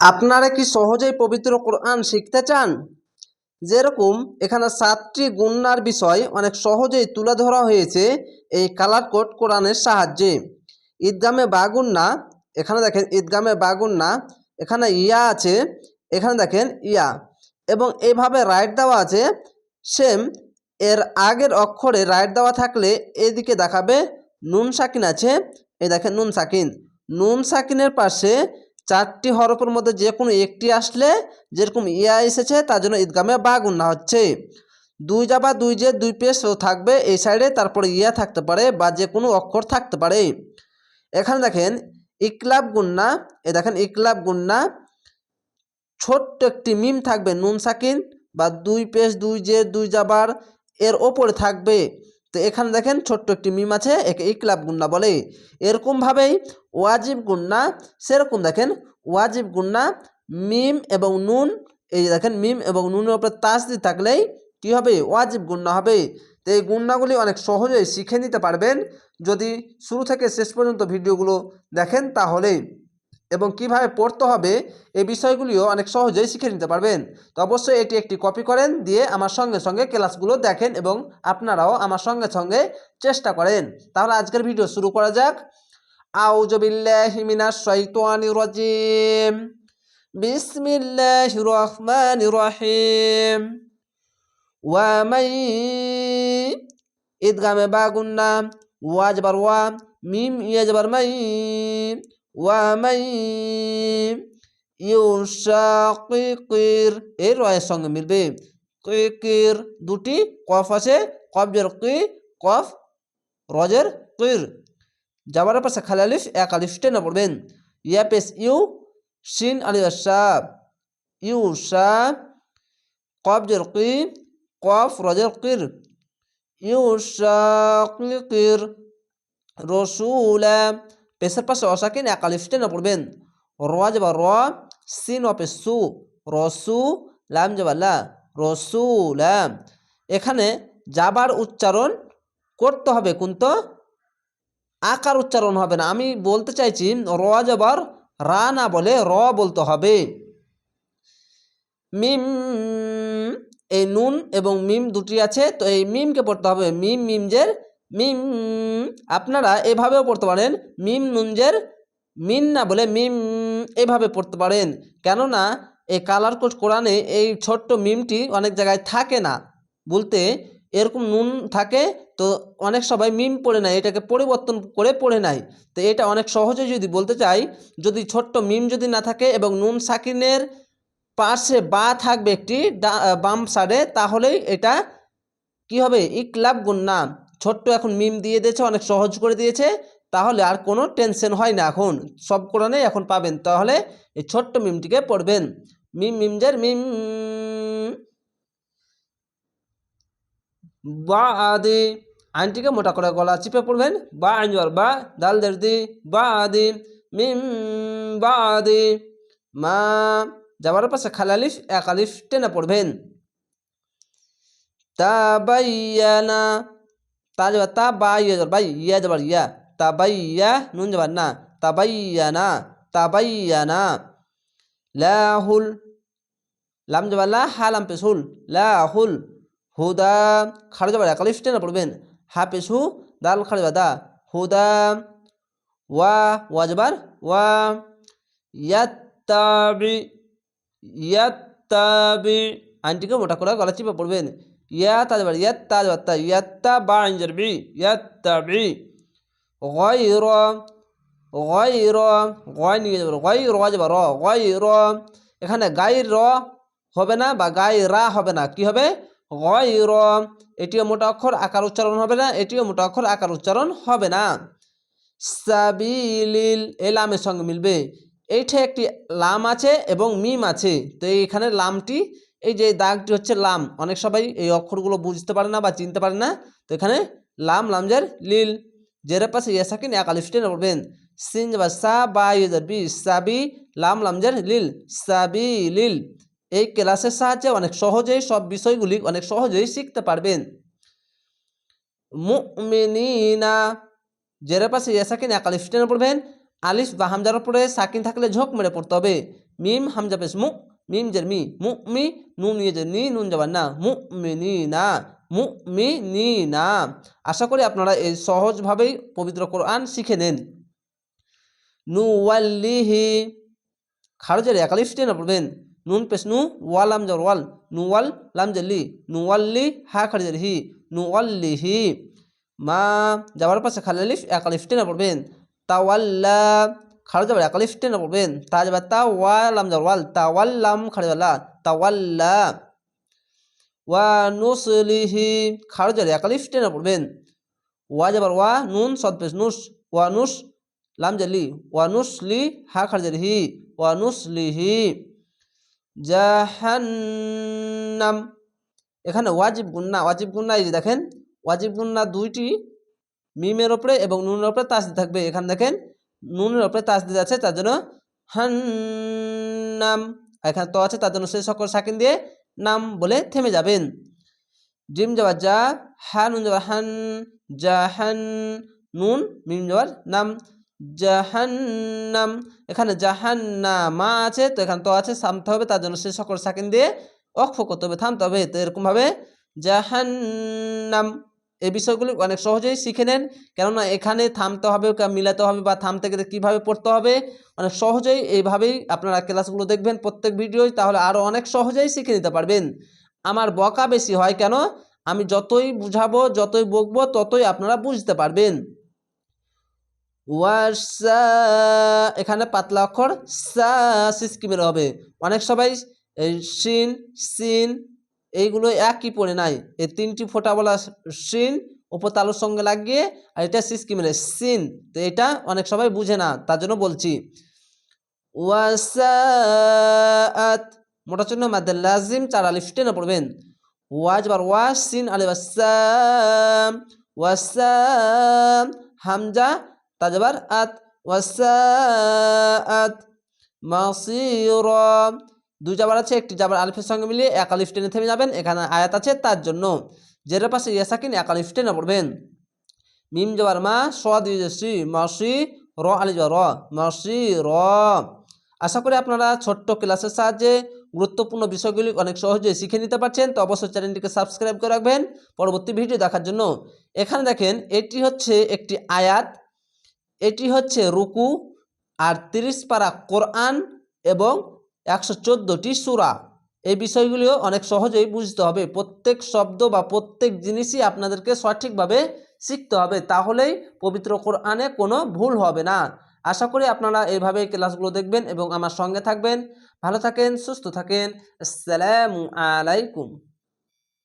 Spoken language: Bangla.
আপনারা কি সহজেই পবিত্র কোরআন শিখতে চান? যেরকম এখানে সাতটি গুন্নার বিষয় অনেক সহজেই তুলে ধরা হয়েছে এই কালার কোড কোরআনের সাহায্যে। ঈদগামে বাগুন্না এখানে দেখেন ঈদগামে বাগুন্না এখানে ইয়া আছে, এখানে দেখেন ইয়া। এবং এইভাবে রাইট দেওয়া আছে, সেম এর আগের অক্ষরে রাইট দেওয়া থাকলে এদিকে দেখাবে নুন সাকিন আছে, এই দেখেন নুন সাকিন। নুন সাকিনের পাশে চারটি হরফের মধ্যে যে কোনো একটি আসলে যেরকম ইয়া এসেছে, তার জন্য ঈদগামে বা গুন্না হচ্ছে। দুই যাবা দুই যে, দুই পেশ থাকবে, এই সাইডে তারপরে ইয়া থাকতে পারে বা যে কোনো অক্ষর থাকতে পারে। এখানে দেখেন, ইকলাব গুন্না এ দেখেন, ইকলাব গুন্না ছোট্ট একটি মিম থাকবে, নুন সাকিন, বা দুই পেশ, দুই যে, দুই যাবার, এর ওপরে থাকবে। তো এখানে দেখেন ছোট্ট একটি মিম আছে, একে ইকলাব গুন্না বলে। এরকমভাবেই ওয়াজিব গুন্না, সেরকম দেখেন ওয়াজিব গুন্না, মিম এবং নুন, এই যে দেখেন মিম এবং নুনের উপরে তাসদি থাকলেই কী হবে? ওয়াজিব গুন্না হবে। তো এই গুন্নাগুলি অনেক সহজেই শিখে নিতে পারবেন। যদি শুরু থেকে শেষ পর্যন্ত ভিডিওগুলো দেখেন তাহলে এবং কীভাবে পড়তে হবে এই বিষয়গুলিও অনেক সহজেই শিখে নিতে পারবেন। তো অবশ্যই এটি একটি কপি করেন, দিয়ে আমার সঙ্গে সঙ্গে ক্লাসগুলো দেখেন এবং আপনারাও আমার সঙ্গে সঙ্গে চেষ্টা করেন। তাহলে আজকের ভিডিও শুরু করা যাক। ওয়া মাই ঈদগামে বাগুন্না। ওয়া জবর ওয়া, মিম ইয়া জবর মাই ওয়া মাই ইউশাকিকির এই রয়ের সঙ্গে মিলবে। কিকির দুটি কফ আছে। কবজের কি? কফ, রজের কির। যাবার পাশে খালি আলিফ, এক আলিফ টেনে পড়বেন। ইয়া পেস ইউ, শিন আলি সাপ ইউ সা কবজের কি? কফ, রজের কির। ইউ শাকিকির রসুলা। পেশের পাশে অসাকিন এক আলিফ টেনে পড়বেন র যাবা র সিন অপে সু, রসু, লাম যাবা, লা রসুলা এখানে যাবার উচ্চারণ করতে হবে কিন্তু আকার উচ্চারণ হবে না। আমি বলতে চাইছি র যাবার রা না বলে র বলতে হবে। মিম, এই নুন এবং মিম দুটি আছে, তো এই মিমকে পড়তে হবে। মিম, মিমজের মিম, আপনারা এভাবেও পড়তে পারেন। মিম নুনজের মিন না বলে মিম এভাবে পড়তে পারেন। কেননা এই কালার কোড কোরআনে এই ছোট্ট মিমটি অনেক জায়গায় থাকে না। বলতে এরকম নুন থাকে তো অনেক সবাই মিম পড়ে নেয়, এটাকে পরিবর্তন করে পড়ে নেয়। তো এটা অনেক সহজে যদি বলতে চাই, যদি ছোট্ট মিম যদি না থাকে এবং নুন সাকিনের পাশে বা থাকবে একটি বাম সাইডে তাহলেই এটা কি হবে? ইকলাব গুন্না ছোট্ট এখন মিম দিয়ে দিয়েছে, অনেক সহজ করে দিয়েছে, তাহলে আর কোনো টেনশন হয় না এখন। সব কোরআনে এখন পাবেন। তাহলে এই ছোট্ট মিমটিকে পড়বেন। মিম মিমজের মিম বা আদি আইনটিকে মোটা করে গলা চিপে পড়বেন। বা, আইন বা, দাল দি। বা আদি মিম বা আদি মা, যাবার পাশে খালালিফ এক আলিফ টেনে পড়বেন। তাবাইয়ানা তা যাবার তা বা ইয়া যাবার বাই ইয়া যাবার ইয়া তাবাইয়া নুন যাবার না তাবাইয়ানা তাবাইয়ানা লাহুল লাম যাবার লা হা লাম পেশ হুল লাহুল হুদা খাড়ে যাবার এক আলিফ পড়বেন হা পেশ দাল খাড়ে যাবার দা হুদা ওয়া ওয়া যাবার ওয়া ইয়াত্তাবি ইয়াত্তাবি আইনটিকে মোটা করে গলা চিপে পড়বেন ইয়া গয় নিয়ে র এখানে গাই র হবে না বা গাই রা হবে না। কি হবে? গয় র এটিও মোটা অক্ষর, আকার উচ্চারণ হবে না। এটিও মোটা অক্ষর, আকার উচ্চারণ হবে না। সাবিলিল, এ লামের সঙ্গে মিলবে। এইটা একটি লাম আছে এবং মিম আছে। তো এইখানে লামটি এই যে দাগটি হচ্ছে লাম, অনেক সবাই এই অক্ষরগুলো বুঝতে পারে না বা চিনতে পারে না। তো এখানে লাম, লামজার লিল জেরের পাশে ইয়াসাকিন এক আলিফ টেনে পড়বেন। সিন বা সা, বা ইজার বি সাবি লাম, লামজার লিল সাবি লিল। এই ক্লাসের সাহায্যে অনেক সহজেই সব বিষয়গুলি অনেক সহজেই শিখতে পারবেন। মুমিনিনা জেরের পাশে ইয়াসাকিন এক পড়বেন। আলিফ বা হামজার উপরে সাকিন থাকলে ঝোঁক মেরে পড়তে হবে। মিম, হামজা পেশ মু মিম জের মি মু মি নুন নিয়ে যে নি নুন যাবার না মু মি নি না মু মি নি না আশা করি আপনারা এই সহজভাবেই পবিত্র কোরআন শিখে নেন। নুওয়াল্লিহি, খারজের একালিফ টেনে পড়বেন। নুন পেশ নু, ওয়াল আমজার ওয়াল। নুওয়াল লামজার লি। নুওয়াল্লি, হা খারজের হি। নুওয়াল্লিহি, মা, যাওয়ার পাশে খালিফ একালিফ টেনে পড়বেন। তাওয়াল্লা খাড়ো যাবার একালিফ টেনে পড়বেন তা যাবার তা ওয়ালাম যাবার ওয়াল তাওয়াল্লাম খাড়ো যাল্লা তাওয়াল্লা। ওয়া নুসলিহি খাড়ো যাবার একালিফ পড়বেন ওয়া যাবার ওয়া, নুন, সদ পেশ, নুস, ওয়া নুস, লাম জালি ওয়া নুসলি, হা খাড়ো হি, ওয়া নুসলিহি। জাহান্নাম, এখানে ওয়াজিব গুন্না ওয়াজিব গুন্না এই যে দেখেন, ওয়াজিব গুন্না দুইটি, মিমের ওপরে এবং নুনের ওপরে তাসদি থাকবে। এখানে দেখেন নুনের ওপরে তাসদি আছে তার জন্য হান্নাম। এখানে তো আছে, তার জন্য সেই সকল সাকিন দিয়ে নাম বলে থেমে যাবেন। জিম যাবার যা, হা, নুন যাবার হান জাহান নুন, মিম যাবার নাম। জাহান্নাম এখানে জাহান্নামা আছে, তো এখানে তো আছে, থামতে হবে, তার জন্য সেই সকল সাকিন দিয়ে অক্ষ করতে হবে, থামতে হবে। তো এরকমভাবে জাহান্নাম এই বিষয়গুলি অনেক সহজেই শিখে নেন। কেননা এখানে থামতে হবে মিলাতে হবে বা থামতে গেলে কীভাবে পড়তে হবে, অনেক সহজেই এইভাবেই আপনারা ক্লাসগুলো দেখবেন প্রত্যেক ভিডিওই, তাহলে আরও অনেক সহজেই শিখে নিতে পারবেন। আমার বকা বেশি হয় কেন? আমি যতই বুঝাবো, যতই বকবো, ততই আপনারা বুঝতে পারবেন। এখানে পাতলা অক্ষর সা সিস্কিমের হবে। অনেক সবাই সিন সিন এইগুলো একই পড়ে নাই। এই তিনটি ফোঁটাওয়ালা সিন তালুর সঙ্গে লাগিয়ে আর এটা সিস্কিমের সিন। তো এটা অনেক সবাই বুঝে না, তার জন্য বলছি। মোটা চিহ্ন মাদ্দে লাজিম, চার আলিফ টেনে পড়বেন। ওয়াজ বার ওয়াস সিন আলিফ ওয়াসাম ওয়াসাম, হামজা, তাজবার আত, ওয়াসাআত, মাসিরা। দুই জাবার আছে, একটি জাবার আলিফের সঙ্গে মিলিয়ে এক আলিফ টেনে থেমে যাবেন। এখানে আয়াত আছে তার জন্য। জেরের পাশে ইয়াসাকিন এক আলিফ টেনে পড়বেন। মিম জবার মা স মাসি, র, আলি র, মাসি, র। আশা করি আপনারা ছোট্ট ক্লাসের সাহায্যে গুরুত্বপূর্ণ বিষয়গুলি অনেক সহজে শিখে নিতে পারছেন। তো অবশ্যই চ্যানেলটিকে সাবস্ক্রাইব করে রাখবেন। পরবর্তী ভিডিও দেখার জন্য। এখানে দেখেন, এটি হচ্ছে একটি আয়াত। এটি হচ্ছে রুকু আর তিরিশ পারা কোরআন এবং একশো চোদ্দোটি সুরা। এই বিষয়গুলিও অনেক সহজেই বুঝতে হবে। প্রত্যেক শব্দ বা প্রত্যেক জিনিসই আপনাদেরকে সঠিকভাবে শিখতে হবে। তাহলেই পবিত্র কোরআনে কোনো ভুল হবে না। আশা করি আপনারা এইভাবে ক্লাসগুলো দেখবেন এবং আমার সঙ্গে থাকবেন। ভালো থাকেন, সুস্থ থাকেন। আসসালামু আলাইকুম।